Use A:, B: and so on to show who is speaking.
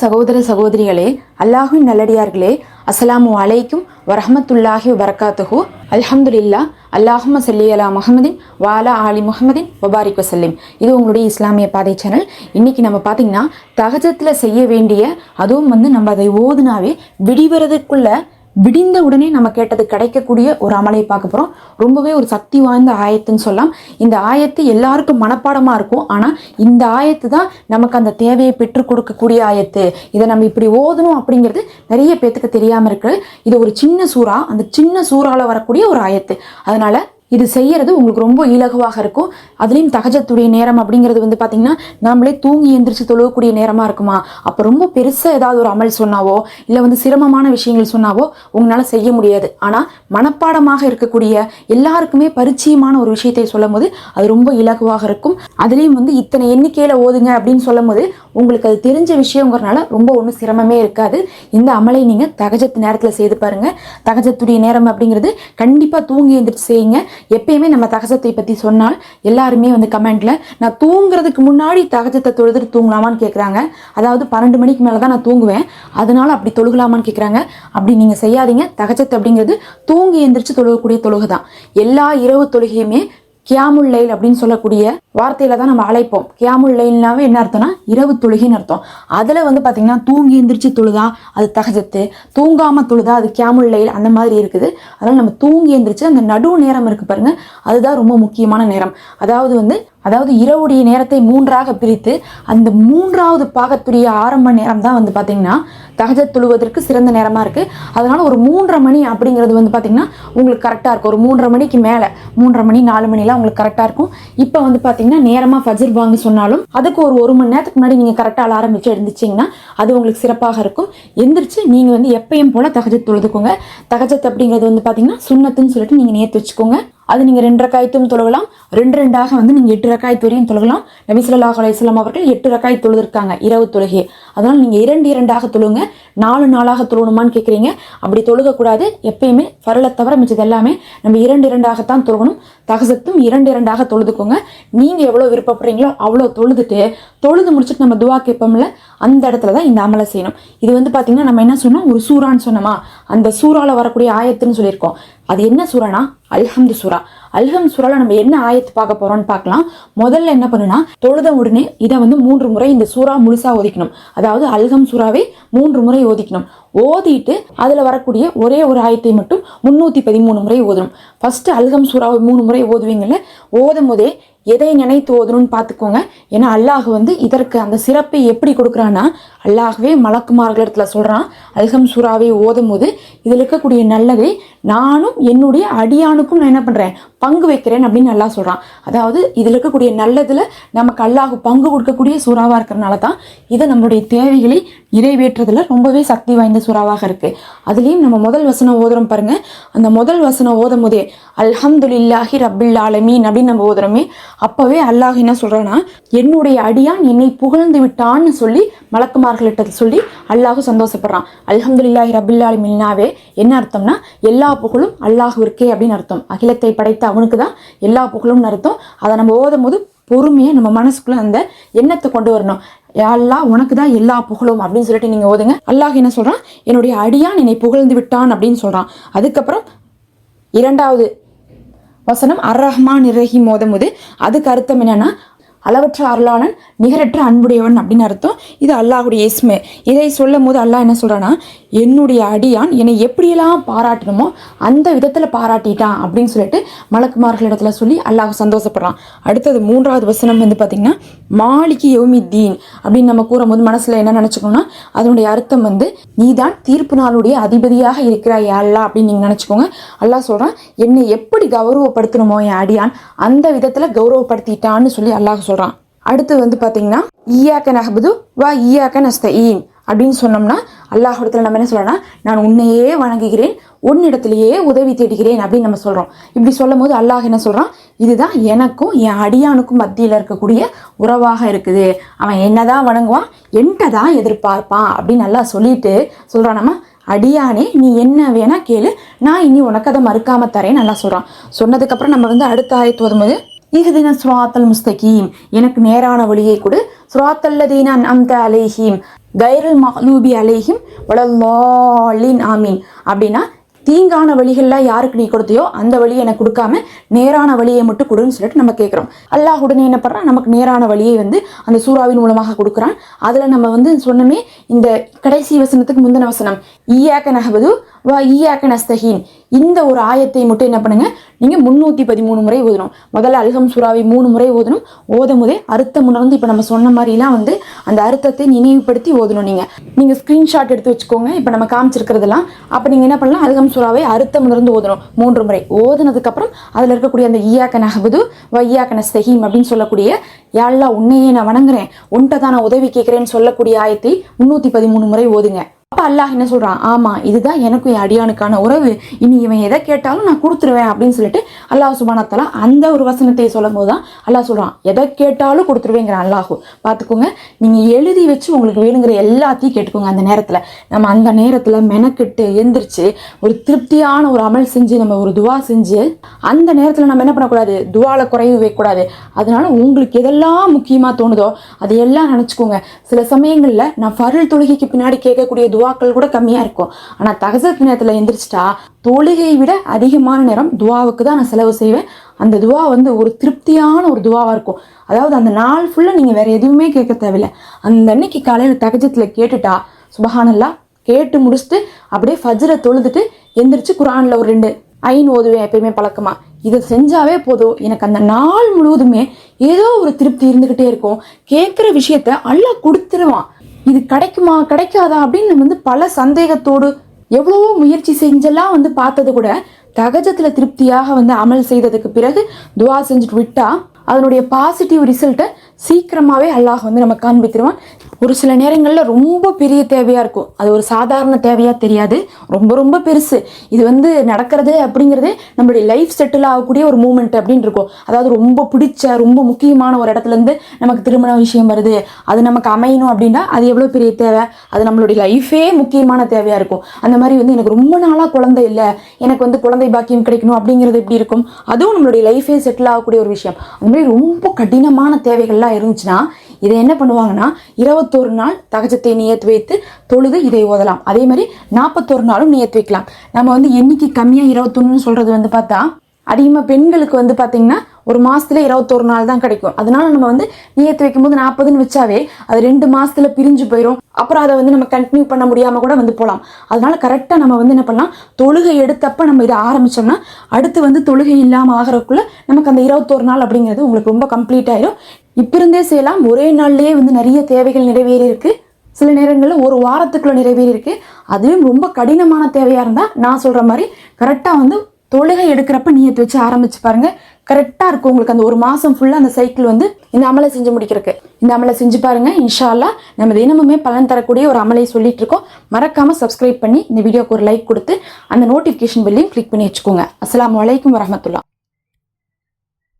A: சகோதர சகோதரிகளே அல்லாஹுவின் நல்லடியார்களே அஸ்ஸலாமு அலைக்கும் வரஹமத்துல்லாஹி வபரகாத்துஹு. அல்ஹம்துலில்லா அல்லாஹும்ம சல்லி அலா முஹம்மதின் வாலா ஆலி முகமதின் வபாரிக் வசல்லிம். இது உங்களுடைய இஸ்லாமிய பாதை சேனல். இன்னைக்கு நம்ம பார்த்தீங்கன்னா தகஜத்தில் செய்ய வேண்டிய அதுவும் வந்து நம்ம அதை ஓதுனாவே விடிவறதுக்குள்ள விடிந்த உடனே நம்ம கேட்டது கிடைக்கக்கூடிய ஒரு அமலை பார்க்க போகிறோம் ரொம்பவே ஒரு சக்தி வாய்ந்த ஆயத்துன்னு சொல்லலாம். இந்த ஆயத்து எல்லாருக்கும் மனப்பாடமாக இருக்கும். ஆனால் இந்த ஆயத்து தான் நமக்கு அந்த தேவையை பெற்றுக் கொடுக்கக்கூடிய ஆயத்து. இதை நம்ம இப்படி ஓதணும் அப்படிங்கிறது நிறைய பேத்துக்கு தெரியாமல் இருக்குது இது ஒரு சின்ன சூறா அந்த சின்ன சூறாவில் வரக்கூடிய ஒரு ஆயத்து. அதனால இது செய்யறது உங்களுக்கு ரொம்ப இலகுவாக இருக்கும். அதுலேயும் தகஜத்துடைய நேரம் அப்படிங்கிறது வந்து பார்த்தீங்கன்னா நாமளே தூங்கி எந்திரிச்சு தொழுகக்கூடிய நேரமாக இருக்குமா? அப்போ ரொம்ப பெருசாக ஏதாவது ஒரு அமல் சொன்னாவோ இல்லை வந்து சிரமமான விஷயங்கள் சொன்னாவோ உங்களால் செய்ய முடியாது. ஆனால் மனப்பாடமாக இருக்கக்கூடிய எல்லாருக்குமே பரிச்சயமான ஒரு விஷயத்தை சொல்லும் போது அது ரொம்ப இலகுவாக இருக்கும். அதுலேயும் வந்து இத்தனை எண்ணிக்கையில் ஓதுங்க அப்படின்னு சொல்லும் போது உங்களுக்கு அது தெரிஞ்ச விஷயங்கிறனால ரொம்ப ஒன்றும் சிரமமே இருக்காது. இந்த அமலை நீங்கள் தகஜத்து நேரத்தில் செய்து பாருங்கள் தகஜத்துடைய நேரம் அப்படிங்கிறது கண்டிப்பாக தூங்கி எந்திரிச்சு செய்யுங்க. எப்பயுமே நம்ம தகசத்தை பற்றி சொன்னால் எல்லாருமே வந்து கமெண்ட்ல நான் தூங்குறதுக்கு முன்னாடி தகஜத்தை தொழுதுட்டு தூங்கலாமான்னு கேட்குறாங்க அதாவது பன்னெண்டு மணிக்கு மேலே தான் நான் தூங்குவேன். அதனால அப்படி தொழுகலாமான்னு கேட்குறாங்க அப்படி நீங்கள் செய்யாதீங்க. தகச்சத்து அப்படிங்கிறது தூங்கி எந்திரிச்சு தொழுகக்கூடிய தொழுகை தான் எல்லா இரவு தொழுகையுமே கியாமுல் லைல் அப்படின்னு சொல்லக்கூடிய வார்த்தையில தான் நம்ம அழைப்போம். கியாமுல் லைன்னாவே என்ன அர்த்தம்னா இரவு தொழுகின்னு அர்த்தம். அதில் வந்து பார்த்திங்கன்னா தூங்கி எந்திரிச்சு தொழுதா அது தகஜத்து தூங்காமல் தொழுதா அது கியாமுல் லைல் அந்த மாதிரி இருக்குது. அதனால் நம்ம தூங்கி எந்திரிச்சு அந்த நடு நேரம் இருக்கு பாருங்க அதுதான் ரொம்ப முக்கியமான நேரம். அதாவது வந்து அதாவது இரவுடைய நேரத்தை மூன்றாக பிரித்து அந்த மூன்றாவது பாகத்துடைய ஆரம்ப நேரம் தான் வந்து பார்த்தீங்கன்னா தகஜத் தொழுவதற்கு சிறந்த நேரமாக இருக்குது அதனால் ஒரு மூன்றரை மணி அப்படிங்கிறது வந்து பார்த்தீங்கன்னா உங்களுக்கு கரெக்டாக இருக்கும். ஒரு மூன்றரை மணிக்கு மேலே மூன்றரை மணி நாலு மணிலாம் உங்களுக்கு கரெக்டாக இருக்கும். இப்போ வந்து பார்த்தீங்கன்னா நேரமாக ஃபஜர் வாங்க சொன்னாலும் அதுக்கு ஒரு ஒரு மணி நேரத்துக்கு முன்னாடி நீங்கள் கரெக்டாக அலாரம் வச்சு எழுந்திரிச்சிங்கன்னா அது உங்களுக்கு சிறப்பாக இருக்கும். எந்திரிச்சு நீங்கள் வந்து எப்பயும் போல் தகஜத் தொழுதுக்கோங்க. தகஜத் அப்படிங்கிறது வந்து பார்த்தீங்கன்னா சுண்ணத்துன்னு சொல்லிட்டு நீங்கள் நேற்று வச்சுக்கோங்க. அது நீங்கள் ரெண்டு ரக்காயத்தும் தொழுகலாம். ரெண்டு ரெண்டாக வந்து நீங்கள் எட்டு ரக்காயத்து வரையும் தொழுகலாம். நபி அலையம் அவர்கள் எட்டு ரக்காய் தொழுதிருக்காங்க இரவு தொழுகே. அதனால் நீங்கள் இரண்டு இரண்டாக தொழுங்க. நாலு நாளாக தொழுகணுமான்னு கேட்குறீங்க அப்படி தொழுகக்கூடாது. எப்பயுமே ஃபரலை தவிர மிச்சது எல்லாமே நம்ம இரண்டு இரண்டாகத்தான் தொழுகணும். தகசத்தும் இரண்டு இரண்டாக தொழுதுக்கோங்க. நீங்கள் எவ்வளோ விருப்பப்படுறீங்களோ அவ்வளோ தொழுதுட்டு தொழுது முடிச்சுட்டு நம்ம துவா கேட்போம்ல அந்த இடத்துல தான் இந்த அமலை செய்யணும். இது வந்து பார்த்தீங்கன்னா நம்ம என்ன சொன்னோம்? ஒரு சூறான்னு சொன்னோமா? அந்த சூறால வரக்கூடிய ஆயத்துன்னு சொல்லியிருக்கோம். அது என்ன சூறானா? அல்ஹம்து சூரா அல்ஹம் சூறால நம்ம என்ன ஆயத்து பார்க்க போறோம்னு பார்க்கலாம். முதல்ல என்ன பண்ணுனா தொழுத உடனே இதை வந்து மூன்று முறை இந்த சூறா முழுசா ஓதிக்கணும் அதாவது அல்ஹம் சூறாவை மூன்று முறை ஓதிக்கணும் ஓதிட்டு அதுல வரக்கூடிய ஒரே ஒரு ஆயத்தை மட்டும் முன்னூத்தி பதிமூணு முறை ஓதணும். ஃபர்ஸ்ட் அல்ஹம் சூறாவை மூணு முறை ஓதுவீங்கல்ல ஓதும் போதே எதை நினைத்து ஓதணும்னு பார்த்துக்கோங்க. ஏன்னா அல்லாஹ் வந்து இதற்கு அந்த சிறப்பை எப்படி கொடுக்குறான்னா அல்லாஹ்வே மலக்குமார்களிடத்துல சொல்கிறான் அல்ஹம் சூறாவை ஓதும் போது இதில் இருக்கக்கூடிய நல்லதை நானும் என்னுடைய அடியானுக்கும் நான் என்ன பண்ணுறேன் பங்கு வைக்கிறேன் அப்படின்னு நல்லா சொல்கிறான் அதாவது இதில் இருக்கக்கூடிய நல்லதில் நமக்கு அல்லாஹ் பங்கு கொடுக்கக்கூடிய சூறாவாக இருக்கிறனால தான் இது நம்மளுடைய தேவைகளை நிறைவேற்றுறதுல ரொம்பவே சக்தி வாய்ந்த சூறாவாக இருக்கு. அதுலேயும் நம்ம முதல் வசனம் ஓதுறோம் பாருங்க. அந்த முதல் வசனம் ஓதும் போதே அல்ஹம்துலில்லாஹி ரபில் ஆலமீன் அப்படின்னு நம்ம ஓதுறோமே அப்பவே அல்லாஹ் என்ன சொல்றான்னா என்னுடைய அடியான் என்னை புகழ்ந்து விட்டான்னு சொல்லி மலக்குமார்கள்ட்ட சொல்லி அல்லாஹ் சந்தோஷப்படுறான். அல்ஹம்துலில்லாஹி ரபில்லாலி மின்னாவே என்ன அர்த்தம்னா எல்லா புகழும் அல்லாஹுவிற்கே அப்படின்னு அர்த்தம். அகிலத்தை படைத்த அவனுக்கு தான் எல்லா புகழும்னு அர்த்தம். அதை நம்ம ஓதும் போது பொறுமையாக நம்ம மனசுக்குள்ள அந்த எண்ணத்தை கொண்டு வரணும். யா அல்லாஹ் உனக்கு தான் எல்லா புகழும் அப்படின்னு சொல்லிட்டு நீங்க ஓதுங்க. அல்லாஹ் என்ன சொல்றான்? என்னுடைய அடியான் என்னை புகழ்ந்து விட்டான் அப்படின்னு சொல்றான். அதுக்கப்புறம் இரண்டாவது வசனம் அர் ரஹ்மான் இரஹிம் மோதும் போது அதுக்கு அர்த்தம் என்னன்னா அளவற்ற அருளாளன் நிகரற்ற அன்புடையவன் அப்படின்னு அர்த்தம். இது அல்லாஹுடைய இஸ்மு. இதை சொல்லும் போது அல்லாஹ் என்ன சொல்கிறான்னா என்னுடைய அடியான் என்னை எப்படியெல்லாம் பாராட்டணுமோ அந்த விதத்தில் பாராட்டிட்டான் அப்படின்னு சொல்லிட்டு மலக்குமார்களிடத்துல சொல்லி அல்லாஹ் சந்தோஷப்படுறான். அடுத்தது மூன்றாவது வசனம் வந்து பார்த்தீங்கன்னா மாளிகி யௌமி தீன் அப்படின்னு நம்ம கூறும்போது மனசில் என்ன நினச்சிக்கணும்னா அதனுடைய அர்த்தம் வந்து நீதான் தீர்ப்பு நாளுடைய அதிபதியாக இருக்கிறாய் அல்லா அப்படின்னு நீங்கள் நினச்சிக்கோங்க. அல்லாஹ் சொல்கிறான் என்னை எப்படி கௌரவப்படுத்தணுமோ என் அடியான் அந்த விதத்தில் கௌரவப்படுத்திட்டான்னு சொல்லி அல்லாஹ் சொல்கிறான் அடுத்து வந்து பார்த்தீங்கன்னா ஈயாக்க நஹபுது வா ஈயாக்க நஸ்தஈன் அப்படின்னு சொன்னோம்னா அல்லாஹிடத்துல நம்ம என்ன சொல்றோம்னா நான் உன்னையே வணங்குகிறேன் உன்னிடத்திலேயே உதவி தேடுகிறேன் அப்படின்னு நம்ம சொல்றோம். இப்படி சொல்லும் போது அல்லாஹ் என்ன சொல்றான் இதுதான் எனக்கும் என் அடியானுக்கும் மத்தியில் இருக்கக்கூடிய உறவாக இருக்குது. அவன் என்னதான் வணங்குவான் என்கிட்ட தான் எதிர்பார்ப்பான். அப்படின்னு நல்லா சொல்லிட்டு சொல்றான். நம்ம அடியானே நீ என்ன வேணா கேளு நான் இனி உனக்கு அதை மறுக்காம தரேன் நல்லா சொல்றான். சொன்னதுக்கப்புறம் நம்ம வந்து அடுத்த ஆயத்து வரும்போது இஹ்தின சுராத்தல் முஸ்தகீம். எனக்கு நேரான வழியை கொடு. சுராத்தல்லதீன அந்த அலைஹீம். கைரல் மஹலூபி அலேஹிம். வலல்லாலின் ஆமீன். அப்படின்னா தீங்கான வழிகள்லாம் யாருக்கு நீ கொடுத்தியோ அந்த வழியை எனக்கு கொடுக்காம நேரான வழியை மட்டும் கொடுன்னு சொல்லிட்டு நம்ம கேட்குறோம். அல்லாஹ் உடனே என்ன பண்ணுறான் நமக்கு நேரான வழியை வந்து அந்த சூறாவின் மூலமாக கொடுக்குறான். அதில் நம்ம வந்து சொன்னமே இந்த கடைசி வசனத்துக்கு முந்தின வசனம். ஈயாக்க நகவது வா ஈயாக்க நஸ்தஹீன் இந்த ஒரு ஆயத்தை மட்டும் என்ன பண்ணுங்க? நீங்கள் முன்னூற்றி பதிமூணு முறை ஓதணும். முதல்ல அல்ஹம் சுறாவை மூணு முறை ஓதணும். ஓதும் போதே அர்த்தம் உணர்ந்து இப்போ நம்ம சொன்ன மாதிரிலாம் வந்து அந்த அர்த்தத்தை நினைவுபடுத்தி ஓதணும் நீங்கள் நீங்கள் ஸ்க்ரீன்ஷாட் எடுத்து வச்சுக்கோங்க. இப்போ நம்ம காமிச்சிருக்கிறதெல்லாம். அப்போ நீங்கள் என்ன பண்ணலாம்? அல்ஹம் சுறாவை அர்த்தம் உணர்ந்து ஓதணும். மூன்று முறை. ஓதுனதுக்கப்புறம் அதில் இருக்கக்கூடிய அந்த ஈயாக்க நகபது ஈயாக்க நஸ்தஹீம் அப்படின்னு சொல்லக்கூடிய யாழ்லா உன்னையே நான் வணங்குறேன். உன்ட்ட தான் நான் உதவி கேட்குறேன்னு சொல்லக்கூடிய ஆயத்தை முந்நூற்றி பதிமூணு முறை ஓதுங்க. அப்போ அல்லாஹ் என்ன சொல்றான்? ஆமா இதுதான் எனக்கும் என் அடியானுக்கான உறவு. இனி இவன் எதை கேட்டாலும் நான் கொடுத்துருவேன் அப்படின்னு சொல்லிட்டு அல்லாஹ் சுபானத்தாலா அந்த ஒரு வசனத்தை சொல்லும் போது தான் அல்லாஹ் சொல்றான் எதை கேட்டாலும் கொடுத்துருவேங்கிறான் அல்லாஹு. பார்த்துக்கோங்க நீங்க எழுதி வச்சு உங்களுக்கு வேணுங்கிற எல்லாத்தையும் கேட்டுக்கோங்க அந்த நேரத்துல. நம்ம அந்த நேரத்துல மெனக்கெட்டு எந்திரிச்சு ஒரு திருப்தியான ஒரு அமல் செஞ்சு நம்ம ஒரு துவா செஞ்சு அந்த நேரத்துல நம்ம என்ன பண்ணக்கூடாது? துவால குறைவு வைக்கக்கூடாது அதனால உங்களுக்கு எதெல்லாம் முக்கியமா தோணுதோ அதையெல்லாம் நினச்சிக்கோங்க. சில சமயங்கள்ல நான் ஃபருள் தொழுகைக்கு பின்னாடி கேட்கக்கூடிய துவாக்கள் கூட கம்மியாக இருக்கும். ஆனால் தகசத்து நேரத்தில் எந்திரிச்சிட்டா தொழுகையை விட அதிகமான நேரம் துவாவுக்கு தான் நான் செலவு செய்வேன். அந்த துவா வந்து ஒரு திருப்தியான ஒரு துவாவாக இருக்கும். அதாவது அந்த நாள் ஃபுல்லா நீங்க வேற எதுவுமே கேட்க தேவையில்லை. அந்த அன்னைக்கு காலையில் தகஜத்தில் கேட்டுட்டா சுபஹானல்லா கேட்டு முடிச்சுட்டு அப்படியே ஃபஜ்ரை தொழுதுட்டு எந்திரிச்சு குரான்ல ஒரு ரெண்டு ஐன் ஓதுவேன் எப்பயுமே பழக்கமா. இதை செஞ்சாவே போதும். எனக்கு அந்த நாள் முழுவதுமே ஏதோ ஒரு திருப்தி இருந்துகிட்டே இருக்கும். கேட்குற விஷயத்த அல்லாஹ் கொடுத்துருவான். இது கிடைக்குமா கிடைக்காதா அப்படின்னு நம்ம வந்து பல சந்தேகத்தோடு எவ்வளவோ முயற்சி செஞ்செல்லாம் வந்து பார்த்தது கூட தகஜத்தில் திருப்தியாக வந்து அமல் செய்ததுக்கு பிறகு துவா செஞ்சுட்டு விட்டா அதனுடைய பாசிட்டிவ் ரிசல்ட்டை சீக்கிரமாகவே அல்லாஹ் வந்து நம்ம காண்பித்திருவான். ஒரு சில நேரங்களில் ரொம்ப பெரிய தேவையாக இருக்கும். அது ஒரு சாதாரண தேவையாக தெரியாது. ரொம்ப ரொம்ப பெருசு. இது வந்து நடக்கிறது அப்படிங்கிறதே நம்மளுடைய லைஃப் செட்டில் ஆகக்கூடிய ஒரு மூமெண்ட் அப்படின்னு இருக்கும். அதாவது ரொம்ப பிடிச்ச ரொம்ப முக்கியமான ஒரு இடத்துல இருந்து நமக்கு திருமண விஷயம் வருது. அது நமக்கு அமையணும் அப்படின்னா அது எவ்வளோ பெரிய தேவை? அது நம்மளுடைய லைஃபே முக்கியமான தேவையாக இருக்கும். அந்த மாதிரி வந்து எனக்கு ரொம்ப நாளாக குழந்தை இல்லை. எனக்கு வந்து குழந்தை பாக்கியம் கிடைக்கணும் அப்படிங்கிறது எப்படி இருக்கும்? அதுவும் நம்மளுடைய லைஃபே செட்டில் ஆகக்கூடிய ஒரு விஷயம். அந்த மாதிரி ரொம்ப கடினமான தேவைகள்லாம் இருந்துச்சுன்னா இதை என்ன பண்ணுவாங்கன்னா இருபத்தோரு நாள் தகச்சத்தை நியத்து வைத்து தொழுது இதை ஓதலாம். அதே மாதிரி நாற்பத்தோரு நாளும் நியத்து வைக்கலாம். நம்ம வந்து எண்ணிக்கை கம்மியாக இருபத்தொன்னு சொல்கிறது வந்து பார்த்தா அதிகமாக பெண்களுக்கு வந்து பார்த்தீங்கன்னா ஒரு மாதத்துல இருபத்தோரு நாள் தான் கிடைக்கும். அதனால நம்ம வந்து நியத்து வைக்கும்போது நாற்பதுன்னு வச்சாவே அது ரெண்டு மாசத்துல பிரிஞ்சு போயிடும் அப்புறம் அதை வந்து நம்ம கண்டினியூ பண்ண முடியாமல் கூட வந்து போகலாம் அதனால கரெக்டாக நம்ம வந்து என்ன பண்ணலாம் தொழுகை எடுத்தப்ப நம்ம இதை ஆரம்பிச்சோம்னா அடுத்து வந்து தொழுகை இல்லாமல் ஆகிறதுக்குள்ள நமக்கு அந்த இருபத்தோரு நாள் அப்படிங்கிறது உங்களுக்கு ரொம்ப கம்ப்ளீட் ஆயிரும். இப்போ இருந்தே செய்யலாம். ஒரே நாள்லேயே வந்து நிறைய தேவைகள் நிறைவேறியிருக்கு. சில நேரங்களில் ஒரு வாரத்துக்குள்ளே நிறைவேறி இருக்கு அதுவும் ரொம்ப கடினமான தேவையாக இருந்தால் நான் சொல்கிற மாதிரி கரெக்டாக வந்து தொழுகை எடுக்கிறப்ப நீயத்து வச்சு ஆரம்பிச்சு பாருங்க. கரெக்டாக இருக்கும் உங்களுக்கு அந்த ஒரு மாதம் ஃபுல்லாக அந்த சைக்கிள் வந்து இந்த அமலை செஞ்சு முடிக்கிறதுக்கு. இந்த அமலை செஞ்சு பாருங்க இன்ஷால்லா நம்ம தினமுமே பலன் தரக்கூடிய ஒரு அமலை சொல்லிட்டு இருக்கோம். மறக்காமல் சப்ஸ்கிரைப் பண்ணி இந்த வீடியோக்கு ஒரு லைக் கொடுத்து அந்த நோட்டிஃபிகேஷன் பில்லையும் கிளிக் பண்ணி வச்சுக்கோங்க. அஸ்லாம் அலைக்கும் வரமத்துல்லா